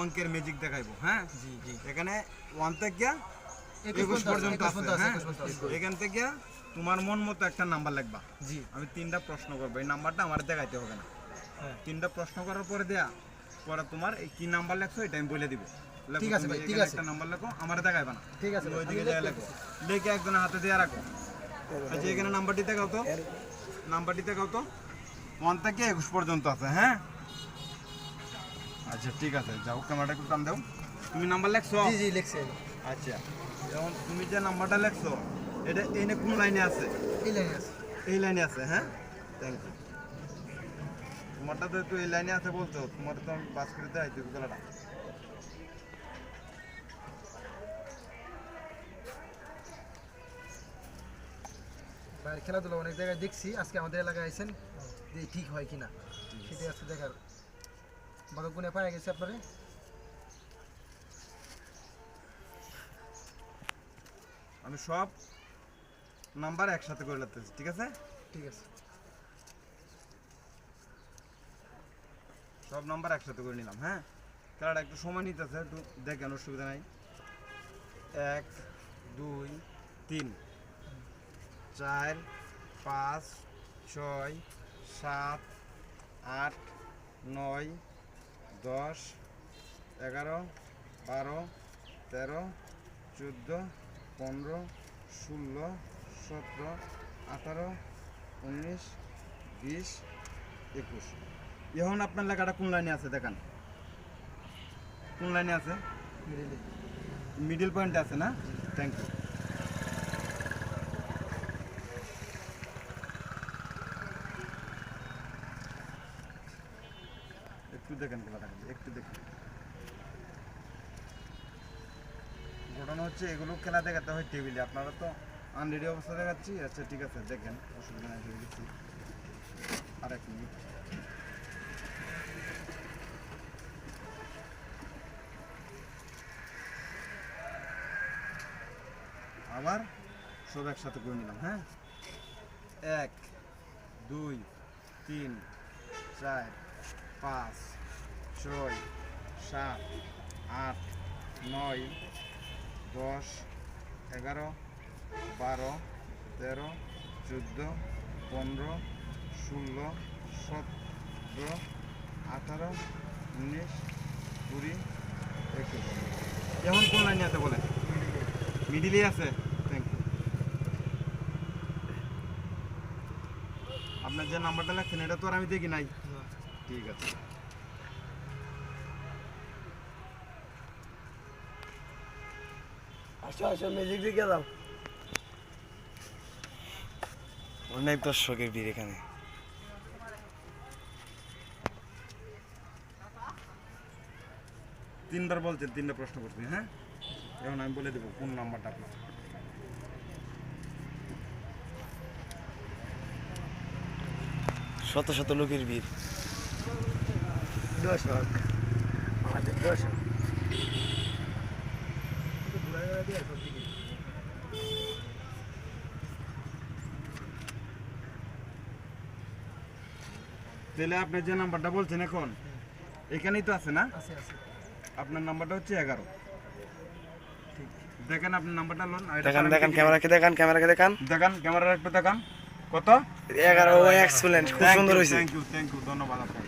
অঙ্কের ম্যাজিক দেখাইবো হ্যাঁ? জি জি। এখানে ওয়ান থেকে একুশ পর্যন্ত আছে হ্যাঁ? একুশ পর্যন্ত আছে। এখান থেকে তোমার মন মতো একটা নাম্বার লিখবা। জি। আমি তিনটা প্রশ্ন করব এই নাম্বারটা আমার দেখাইতে হবে না। হ্যাঁ। তিনটা প্রশ্ন করার পরে দেয়া পরে তোমার এই কি নাম্বার লেখছো এটা আমি বলে দিব। ঠিক আছে ভাই, ঠিক আছে। একটা নাম্বার লেখো আমার দেখাইবা না। ঠিক আছে ওইদিকে যায় লেখো। লিখে একজনের হাতে দিয়ে রাখো। আচ্ছা এখানে নাম্বারটি দেখাও তো। নাম্বারটি দেখাও তো। ওয়ান থেকে একুশ পর্যন্ত আছে হ্যাঁ? আচ্ছা ঠিক আছে যাও ক্যামেরাটা একটু টান দাও। তুমি নাম্বার লেখছো? জি জি লিখছেন আচ্ছা যেমন তুমি যে নাম্বারটা লেখছো এটা এনে কোন লাইনে আছে? এই লাইনে আছে। এই লাইনে আছে হ্যাঁ? থ্যাংক ইউ তোমারটা তো একটু এই লাইনে আছে বলতো তোমার তো আমি পাস করে দেয় তুই গলাটা খেলাধুলা অনেক জায়গায় দেখছি আজকে আমাদের এলাকায় আইছেন যে ঠিক হয় কিনা সেটাই আজকে দেখার বাঘ গুনে পাওয়া গেছে আপনারে? আমি সব নাম্বার একসাথে করে লাগতেছি ঠিক আছে? ঠিক আছে। সব নাম্বার একসাথে করে নিলাম হ্যাঁ? খেলাটা একটু সময় নিতেছে একটু দেখেন অসুবিধা নাই। এক দুই তিন চার পাঁচ ছয় সাত আট নয় দশ এগারো বারো তেরো চোদ্দ পনেরো ষোলো সতেরো আঠারো উনিশ বিশ একুশ। এখন আপনার লেখাটা কোন লাইনে আছে দেখান? কোন লাইনে আছে? মিডিলে। পয়েন্টে আছে না? থ্যাংক ইউ একটু দেখেন একটু দেখেন। ঘটনা হচ্ছে, এগুলো খেলা দেখাতে হয় টেবিলে। আপনারা তো আনরেডি অবস্থা দেখাচ্ছি আচ্ছা ঠিক আছে, দেখেন, অসুবিধা নাই গেছি আর এক মিনিট। আবার সব একসাথে করে নিলাম হ্যাঁ? এক, দুই, তিন, চার, পাঁচ ছয় সাত আট নয় দশ এগারো বারো তেরো চোদ্দ পনেরো ষোলো সতেরো আঠারো উনিশ কুড়ি একুশ। এখন কোন লাইনে আছে বলে মিডিলে আছে? থ্যাংক ইউ আপনার যে নাম্বারটা লাগছেন এটা তো আর আমি দেখি নাই। ঠিক আছে। আসো আসো ম্যাজিক দিকে দাও অনেক দর্শকের ভিড় এখানে। তিনবার বলছেন তিনটা প্রশ্ন করছি হ্যাঁ? এখন আমি বলে দেবো কোন নাম্বারটা আপনার। শত শত লোকের ভিড়। দর্শক আমাদের দর্শক। তাহলে আপনি যে নাম্বারটা বলছেন এখন এখানেই তো আছে না? আছে আছে। আপনার নাম্বারটা হচ্ছে এগারো। দেখেন আপনার নাম্বারটা লোন দেখান দেখান ক্যামেরাকে দেখান ক্যামেরাকে দেখান। দেখান ক্যামেরা একটু দেখান। কত? এগারো এক্সেলেন্ট খুব সুন্দর হয়েছে। থ্যাংক ইউ থ্যাংক ইউ ধন্যবাদ আপনাকে।